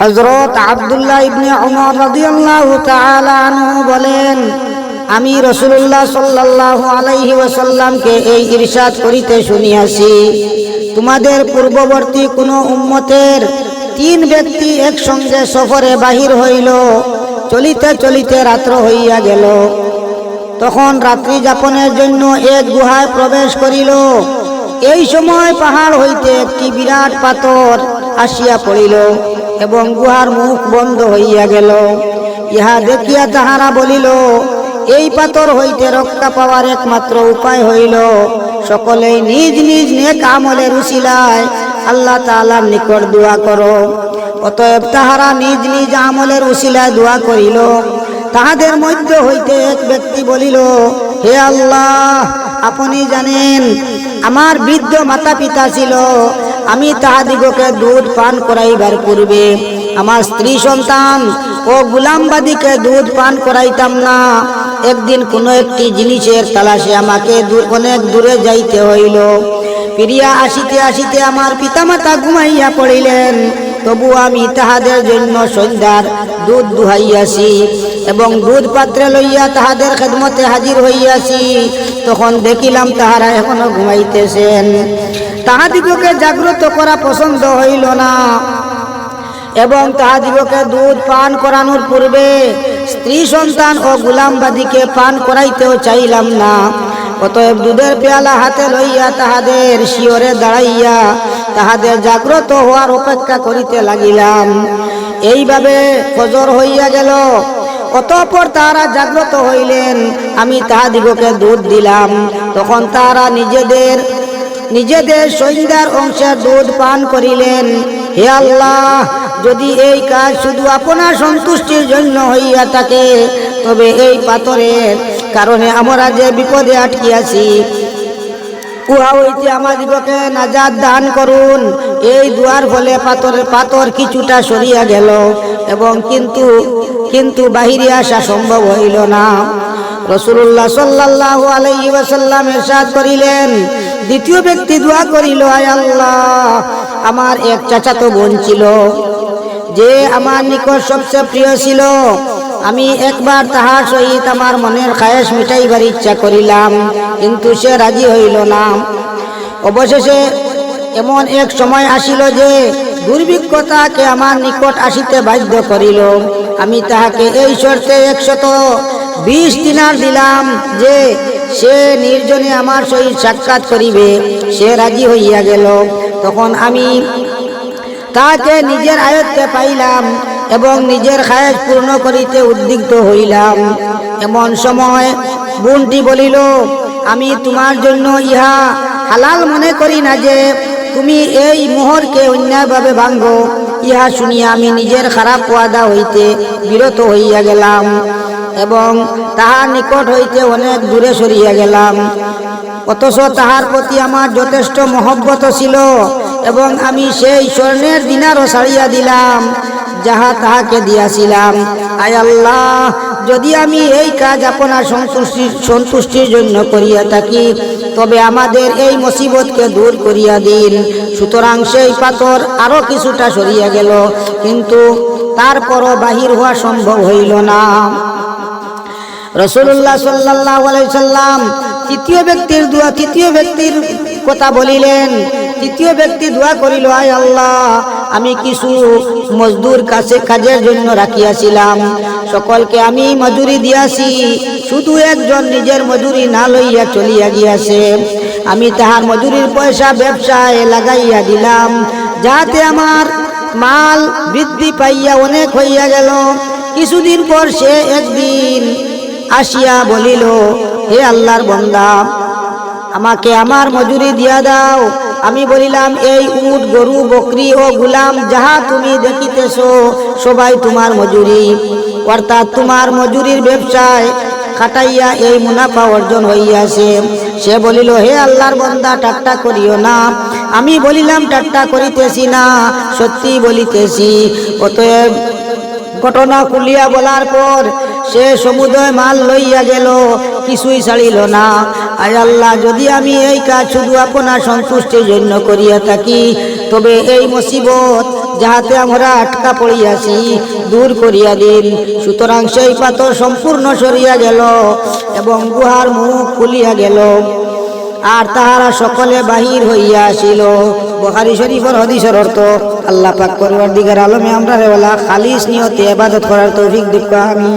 হজরত আবদুল্লাহ ইবনে ওমর রাদিয়াল্লাহু তাআলা আনহু বলেন, আমি রসুল্লাহ সাল্লাল্লাহু আলাইহি ওয়াসাল্লামকে এই ইরশাদ করিতে শুনিয়াছি। তোমাদের পূর্ববর্তী কোন উম্মতের তিন ব্যক্তি একসঙ্গে সফরে বাহির হইল, চলিতে চলিতে রাত্র হইয়া গেল। তখন রাত্রি যাপনের জন্য এক গুহায় প্রবেশ করিল। এই সময় পাহাড় হইতে একটি বিরাট পাথর আসিয়া পড়িল। এবং গুহার মুখ বন্ধ হইয়া গেল। ইহা দেখিয়া তাহারা বলিল, এই পাথর হইতে রক্ষা পাওয়ার একমাত্র উপায় হইল, সকলেই নিজ নিজ নেক আমলের উশিলায় আল্লাহ তাআলার নিকট দোয়া করো। অতএব তাহারা নিজ নিজ আমলের উশিলায় দোয়া করিল। তাহাদের মধ্য হইতে এক ব্যক্তি বলিল, হে আল্লাহ, আপনি জানেন, আমার বৃদ্ধ মাতা পিতা ছিল আমি তাহাদিগকে দুধ পান করাইবার পূর্বে আমার স্ত্রী সন্তান ও গুলামবাদীকে দুধ পান করাইতাম না। একদিন কোনো একটি জিনিসের তালাশে আমাকে অনেক দূরে যাইতে হইল। ফিরিয়া আসিতে আসিতে আমার পিতামাতা ঘুমাইয়া পড়িলেন। তবু আমি তাহাদের জন্য সন্ধ্যার দুধ দুহাইয়াছি এবং দুধ পাত্রে লইয়া তাহাদের খেদমতে হাজির হইয়াছি। তখন দেখিলাম তাহারা এখনও ঘুমাইতেছেন। তাহাদিগকে জাগ্রত করা পছন্দ হইল না। এবং তাহাদিগকে দুধ পান করানোর পূর্বে স্ত্রী সন্তান ও গুলামবাদীকে পান করাইতেও চাইলাম না। অতএব দুধের পেয়ালা হাতে লইয়া তাহাদের শিওরে দাঁড়াইয়া তাহাদের জাগ্রত হওয়ার অপেক্ষা করিতে লাগিলাম। এইভাবে ফজর হইয়া গেল। অতঃপর তাহারা জাগ্রত হইলেন। আমি তাহাদিগকে দুধ দিলাম। তখন তারা নিজেদের নিজেদের সন্ধ্যার অংশের দুধ পান করিলেন। হে আল্লাহ, যদি এই কাজ শুধু আপনার সন্তুষ্টির জন্য হইয়া থাকে, তবে এই পাথরের কারণে আমরা যে বিপদে আটকিয়াছি উহা হইতে আমাদিগকে নাজাদ দান করুন। এই দুয়ার ফলে পাথরের পাথর কিছুটা সরিয়া গেল এবং কিন্তু কিন্তু বাহিরে আসা সম্ভব হইল না। রসুল্লাহ সাল্লাল্লাহু আলাইহি ওয়াসাল্লাম এরশাদ করিলেন দ্বিতীয় ব্যক্তি দোয়া করিল, আয় আল্লাহ, আমার এক চাচাতো বোন ছিল, যে আমার নিকট সবচেয়ে প্রিয় ছিল। আমি একবার তাহার সহিত আমার মনের খায়েশ মিটাইবার ইচ্ছা করিলাম, কিন্তু সে রাজি হইল না। অবশেষে এমন এক সময় আসিল যে দুর্ভিক্ষ তাহাকে আমার নিকট আসিতে বাধ্য করিল। আমি তাহাকে এই শর্তে একশত বিশ দিনার দিলাম যে সে নির্জনে আমার সহিত সাক্ষাৎ করিবে, সে রাজি হইয়া গেল। তখন আমি তাকে নিজের আয়ত্তে পাইলাম এবং নিজের খায়েশ পূর্ণ করিতে উদ্বিগ্ন হইলাম। এমন সময় বোনটি বলিল, আমি তোমার জন্য ইহা হালাল মনে করি না যে, তুমি এই মোহরকে অন্যায়ভাবে ভাঙ্গ। ইহা শুনিয়া আমি নিজের খারাপ ওয়াদা হইতে বিরত হইয়া গেলাম এবং তাহার নিকট হইতে অনেক দূরে সরিয়া গেলাম। অথচ তাহার প্রতি আমার যথেষ্ট মহব্বত ছিল এবং আমি সেই স্বর্ণের দিনারও ছাড়িয়া দিলাম, যাহা তাহাকে দিয়াছিলাম। আয় আল্লাহ, যদি আমি এই কাজ আপনার সন্তুষ্টির সন্তুষ্টির জন্য করিয়া থাকি, তবে আমাদের এই মুসিবতকে দূর করিয়া দিন। সুতরাং সেই পাথর আরও কিছুটা সরিয়া গেল, কিন্তু তারপরও বাহির হওয়া সম্ভব হইল না। রসুল্লাহ সাল্লাহ সাল্লাম তৃতীয় ব্যক্তির দোয়া, তৃতীয় ব্যক্তির কথা বলিলেন। তৃতীয় ব্যক্তি দোয়া করিল, আয় আল্লাহ, আমি কিছু মজদুর কাছে কাজের জন্য রাখিয়াছিলাম। সকলকে আমি মজুরি দিয়াছি, শুধু একজন নিজের মজুরি না লইয়া চলিয়া গিয়াছে। আমি তাহার মজুরির পয়সা ব্যবসায় লাগাইয়া দিলাম যাতে আমার মাল বৃদ্ধি পাইয়া অনেক হইয়া গেল। কিছুদিন পর সে একদিন আসিয়া বলিল, হে আল্লাহর বন্দা, আমাকে আমার মজুরি দিয়া দাও। আমি বলিলাম, এই উট, গরু, বকরি ও গুলাম যাহা তুমি দেখিতেছ, সবাই তোমার মজুরি। অর্থাৎ তোমার মজুরির ব্যবসায় খাটাইয়া এই মুনাফা অর্জন হইয়াছে। সে বলিল, হে আল্লাহর বন্দা ঠাট্টা করিও না। আমি বলিলাম ঠাট্টা করিতেছি না সত্যি বলিতেছি। অতএব ঘটনা খুলিয়া বলার পর সে সমুদয় মাল লইয়া গেল, কিছুই ছাড়িল না। আয় আল্লাহ, যদি আমি এই কাজ শুধু আপনার সন্তুষ্টির জন্য করিয়া থাকি, তবে এই মুসিবত যাহাতে আমরা আটকা পড়িয়াছি, দূর করিয়া দিন। সুতরাং সেই পাথর সম্পূর্ণ সরিয়া গেল এবং গুহার মুখ খুলিয়া গেল। আর তাহারা সকলে বাহির হইয়া আসিল। বহারি শরীফর হদিসর অর্থ, আল্লাহ পাক করবার দিকের আলমে আমরা রেওয়ালা খালিস নিয়তে এবাদত করার তৌফিক দিক আমি